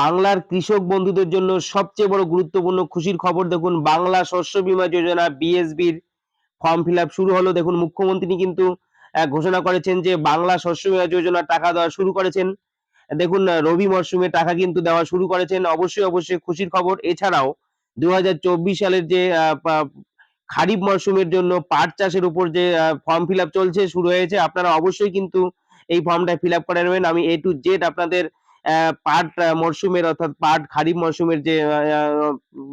বাংলার কৃষক বন্ধুদের জন্য সবচেয়ে বড় গুরুত্বপূর্ণ খুশির খবর দেখুন বাংলা শস্য বীমা যোজনা বিএসবির ফর্ম ফিল শুরু হলো। দেখুন মুখ্যমন্ত্রী কিন্তু ঘোষণা করেছেন যে বাংলা শস্য বীমা যোজনা টাকা দেওয়া শুরু করেছেন। দেখুন রবি মরশুমে টাকা কিন্তু দেওয়া শুরু করেছেন। অবশ্যই অবশ্যই খুশির খবর। এছাড়াও দু হাজার চব্বিশ সালের যে খারিফ মরশুমের জন্য পাট চাষের উপর যে ফর্ম ফিল চলছে, শুরু হয়েছে, আপনারা অবশ্যই কিন্তু এই ফর্মটা ফিল আপ করে নেবেন। আমি এ টু জেড আপনাদের পাট মরশুমের অর্থাৎ পাট, খারিফ মরশুমের যে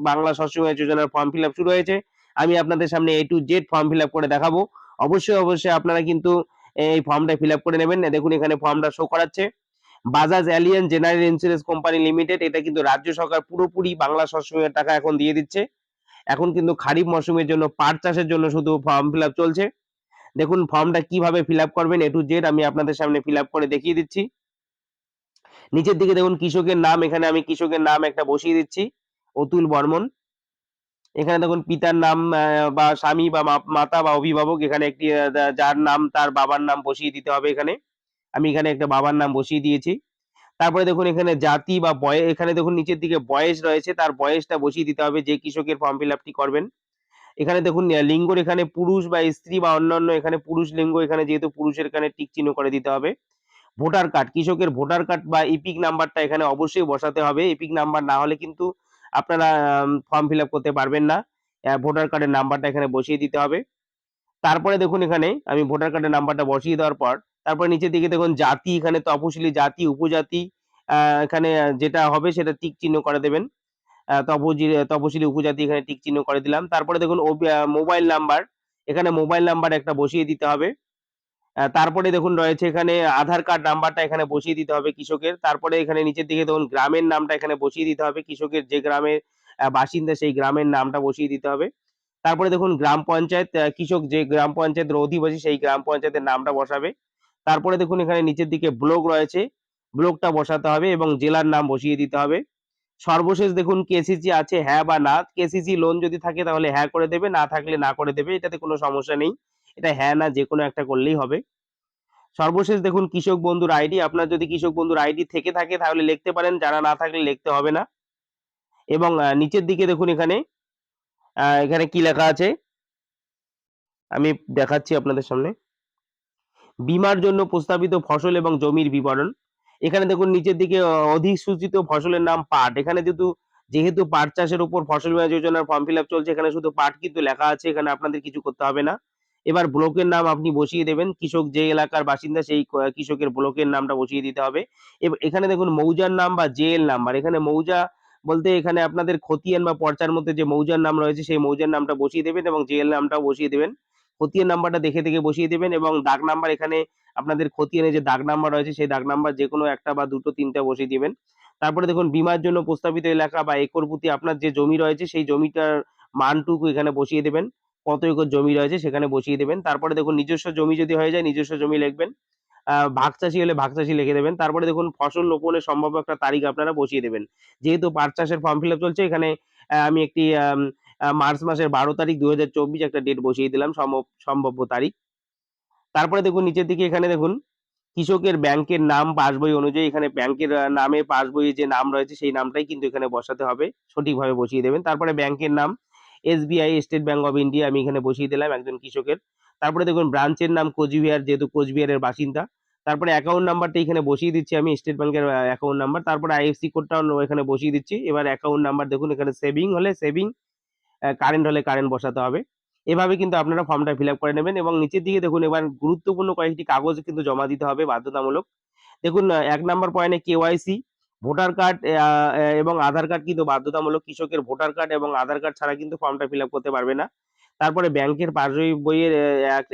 বাংলা শস্য যোজনার ফর্ম ফিল শুরু হয়েছে। আমি আপনাদের সামনে A to Z form fill করে দেখাবো। অবশ্যই অবশ্যই আপনারা কিন্তু এই ফর্মটা ফিল করে নেবেন। দেখুন, এখানে ফর্মটা শো করাচ্ছে। Bajaj Allianz general insurance company limited এটা কিন্তু রাজ্য সরকার পুরোপুরি বাংলা শস্য বীমার টাকা এখন দিয়ে দিচ্ছে। এখন কিন্তু খারিফ মরশুমের জন্য পাট চাষের জন্য শুধু ফর্ম ফিল চলছে। দেখুন ফর্মটা কীভাবে ফিল করবেন এ টু জেড আমি আপনাদের সামনে ফিল করে দেখিয়ে দিচ্ছি। নিচের দিকে দেখুন কৃষকের নাম, এখানে আমি কৃষকের নাম একটা বসিয়ে দিচ্ছি। অতুল বর্মন। এখানে দেখুন পিতার নাম বা স্বামী, বা মাতা, বা অভিভাবক, এখানে একটি যার নাম, তার বাবার নাম বসিয়ে দিতে হবে এখানে। আমি এখানে একটা বাবার নাম বসিয়ে দিয়েছি। তারপরে দেখুন এখানে জাতি বা বয়স এখানে দেখুন নিচের দিকে বয়স রয়েছে, তার বয়সটা বসিয়ে দিতে হবে, যে কৃষকের ফর্ম ফিল আপটি করবেন। এখানে দেখুন লিঙ্গর এখানে পুরুষ বা স্ত্রী বা অন্যান্য এখানে পুরুষ লিঙ্গ, এখানে যেহেতু পুরুষের এখানে টিক চিহ্ন করে দিতে হবে। ভোটার কার্ড কৃষকের ভোটার কার্ড বা ইপিক নাম্বারটা এখানে অবশ্যই বসাতে হবে। ইপিক নাম্বার না হলে কিন্তু আপনারা ফর্ম ফিল করতে পারবেন না। ভোটার কার্ডের নাম্বারটা এখানে বসিয়ে দিতে হবে। তারপরে দেখুন এখানে, আমি ভোটার কার্ডের নাম্বারটা বসিয়ে দেওয়ার পর, তারপরে নিচের দিকে দেখুন জাতি, এখানে তপশিলি জাতি, উপজাতি এখানে যেটা হবে সেটা টিক চিহ্ন করে দেবেন। তপশিলি, উপজাতি এখানে টিক চিহ্ন করে দিলাম। তারপরে দেখুন মোবাইল নাম্বার এখানে মোবাইল নাম্বার একটা বসিয়ে দিতে হবে। তারপরে দেখুন রয়েছে এখানে আধার কার্ড নাম্বারটা এখানে বসিয়ে দিতে হবে কৃষকের। তারপরে এখানে নিচের দিকে দেখুন গ্রামের নামটা এখানে বসিয়ে দিতে হবে। কৃষকের যে গ্রামের বাসিন্দা সেই গ্রামের নামটা বসিয়ে দিতে হবে। তারপরে দেখুন গ্রাম পঞ্চায়েত কৃষক যে গ্রাম পঞ্চায়েতের অধিবাসী সেই গ্রাম পঞ্চায়েতের নামটা বসাবে। তারপরে দেখুন এখানে নিচের দিকে ব্লক রয়েছে, ব্লকটা বসাতে হবে এবং জেলার নাম বসিয়ে দিতে হবে। সর্বশেষ দেখুন কেসিসি আছে হ্যাঁ বা না। কেসিসি লোন যদি থাকে তাহলে হ্যাঁ করে দেবে, না থাকলে না করে দেবে, এটাতে কোনো সমস্যা নেই। এটা হ্যাঁ না যে কোনো একটা করলেই হবে। সর্বশেষ দেখুন কৃষক বন্ধুর আইডি। আপনার যদি কৃষক বন্ধুর আইডি থেকে থাকে তাহলে লিখতে পারেন যারা না থাকলে লিখতে হবে না। এবং নিচের দিকে দেখুন এখানে এখানে কি লেখা আছে? আমি দেখাচ্ছি আপনাদের সামনে। বীমার জন্য প্রস্তাবিত ফসল এবং জমির বিবরণ। এখানে দেখুন নিচের দিকে আহ, অধিসূচিত ফসলের নাম পাট। এখানে যেহেতু যেহেতু পাট চাষের উপর ফসল বীমা যোজনার ফর্ম ফিল চলছে এখানে শুধু পাট কিন্তু লেখা আছে এখানে আপনাদের কিছু করতে হবে না। এবার ব্লকের নাম আপনি বসিয়ে দেবেন। কৃষক যে এলাকার বাসিন্দা সেই কৃষকের ব্লকের নামটা বসিয়ে দিতে হবে। এখানে দেখুন মৌজার নাম বা জেএল নাম্বার এখানে মৌজা বলতে এখানে আপনাদের খতিয়ান বা পর্চার মধ্যে যে মৌজার নাম রয়েছে, সেই মৌজার নামটা বসিয়ে দেবেন এবং জেএল নামটাও বসিয়ে দেবেন। খতিয়ান নাম্বারটা দেখে দেখে বসিয়ে দেবেন এবং দাগ নাম্বার এখানে আপনাদের খতিয়ানে যে দাগ নাম্বার রয়েছে, সেই দাগ নাম্বার যে কোনো একটা বা দুটো, তিনটা বসিয়ে দেবেন। তারপরে দেখুন বীমার জন্য প্রস্তাবিত এলাকা বা একর প্রতি আপনার যে জমি রয়েছে, সেই জমিটার মানটুকু এখানে বসিয়ে দেবেন। কত একর জমি রয়েছে সেখানে বসিয়ে দেবেন। তারপরে দেখুন নিজস্ব জমি যদি হয়ে যায়, নিজস্ব জমি লিখবেন। ভাগ চাষি হলে ভাগ চাষি লিখে দেবেন। তারপরে দেখুন ফসল রোপণের সম্ভাব্য একটা তারিখ আপনারা বসিয়ে দেবেন। যেহেতু পাট চাষের ফর্ম ফিল চলছে, এখানে আমি একটি মার্চ মাসের বারো তারিখ দু হাজার চব্বিশ একটা ডেট বসিয়ে দিলাম সম্ভব- সম্ভাব্য তারিখ। তারপরে দেখুন নিচের দিকে এখানে দেখুন, কৃষকের ব্যাংকের নাম পাসবই অনুযায়ী এখানে ব্যাংকের নামে পাসবইয়ে যে নাম রয়েছে সেই নামটাই কিন্তু এখানে বসাতে হবে, সঠিকভাবে বসিয়ে দেবেন। তারপরে ব্যাংকের নাম SBI State Bank of India আমি এখানে বসিয়ে দিলাম একজন কৃষকের। তারপরে দেখুন ব্রাঞ্চের নাম কোচবিহার, যেহেতু কোচবিহারের বাসিন্দা। তারপরে অ্যাকাউন্ট নাম্বারটা এখানে বসিয়ে দিচ্ছি আমি স্টেট ব্যাংকের অ্যাকাউন্ট নাম্বার তারপরে আইএফসি কোডটাও এখানে বসিয়ে দিচ্ছি। এবার অ্যাকাউন্ট নাম্বার দেখুন, এখানে সেভিং হলে সেভিং কারেন্ট হলে কারেন্ট বসাতে হবে। এভাবে কিন্তু আপনারা ফর্মটা ফিল করে নেবেন এবং নিচের দিকে দেখুন, এবার গুরুত্বপূর্ণ কয়েকটি কাগজ কিন্তু জমা দিতে হবে বাধ্যতামূলক। দেখুন এক নম্বর পয়েন্টে কেওয়াইসি ভোটার কার্ড এবং আধার কার্ড কিন্তু বাধ্যতামূলক কৃষকের ভোটার কার্ড এবং আধার কার্ড ছাড়া কিন্তু ফর্মটা ফিল করতে পারবে না। তারপরে ব্যাংকের পাসবই বইয়ের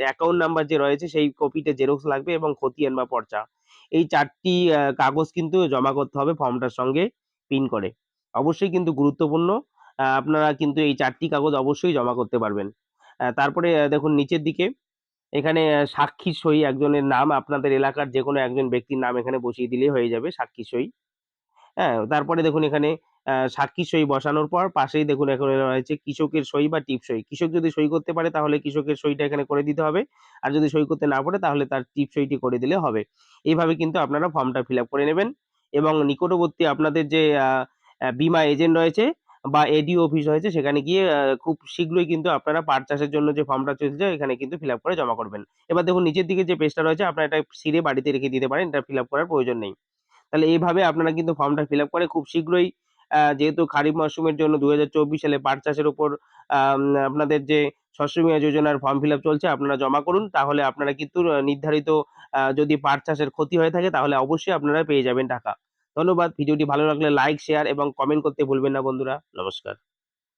অ্যাকাউন্ট নাম্বার যে রয়েছে সেই কপিতে জেরক্স লাগবে এবং খতিয়ান বা পর্চা। এই চারটি কাগজ কিন্তু জমা করতে হবে ফর্মটার সঙ্গে পিন করে। অবশ্যই কিন্তু গুরুত্বপূর্ণ আপনারা কিন্তু এই চারটি কাগজ অবশ্যই জমা করতে পারবেন। তারপরে দেখুন নিচের দিকে, এখানে সাক্ষী সই একজনের নাম, আপনাদের এলাকার যে কোনো একজন ব্যক্তির নাম এখানে বসিয়ে দিলেই হয়ে যাবে সাক্ষী সই। হ্যাঁ তারপরে দেখুন এখানে সাক্ষী সই বসানোর পর পাশেই দেখুন এখানে রয়েছে কৃষকের সই বা টিপ সই কৃষক যদি সই করতে পারে তাহলে কৃষকের সইটা এখানে করে দিতে হবে আর যদি সই করতে না পারে তাহলে তার টিপ সইটি করে দিলে হবে এইভাবে কিন্তু আপনারা ফর্মটা ফিল করে নেবেন এবং নিকটবর্তী আপনাদের যে, আ এজেন্ট রয়েছে বা এডিও অফিস রয়েছে সেখানে গিয়ে খুব শীঘ্রই কিন্তু আপনারা পাট চাষের জন্য যে ফর্মটা চলছে এখানে কিন্তু ফিল করে জমা করবেন। এবার দেখুন নিচের দিকে যে পেজটা রয়েছে আপনারা এটা ছিঁড়ে বাড়িতে রেখে দিতে পারেন। এটা ফিল করার প্রয়োজন নেই। তাহলে এইভাবে আপনারা কিন্তু ফর্মটা ফিল করে খুব শীঘ্রই যেহেতু খারিফ মরশুমের জন্য ২০২৪ সালে পাট চাষের উপর আপনাদের যে শস্য বীমা যোজনার ফর্ম ফিল চলছে আপনারা জমা করুন। তাহলে আপনারা কিন্তু নির্ধারিত যদি পাট চাষের ক্ষতি হয়ে থাকে তাহলে অবশ্যই আপনারা পেয়ে যাবেন টাকা। ধন্যবাদ। ভিডিওটি ভালো লাগলে লাইক, শেয়ার এবং কমেন্ট করতে ভুলবেন না বন্ধুরা। নমস্কার।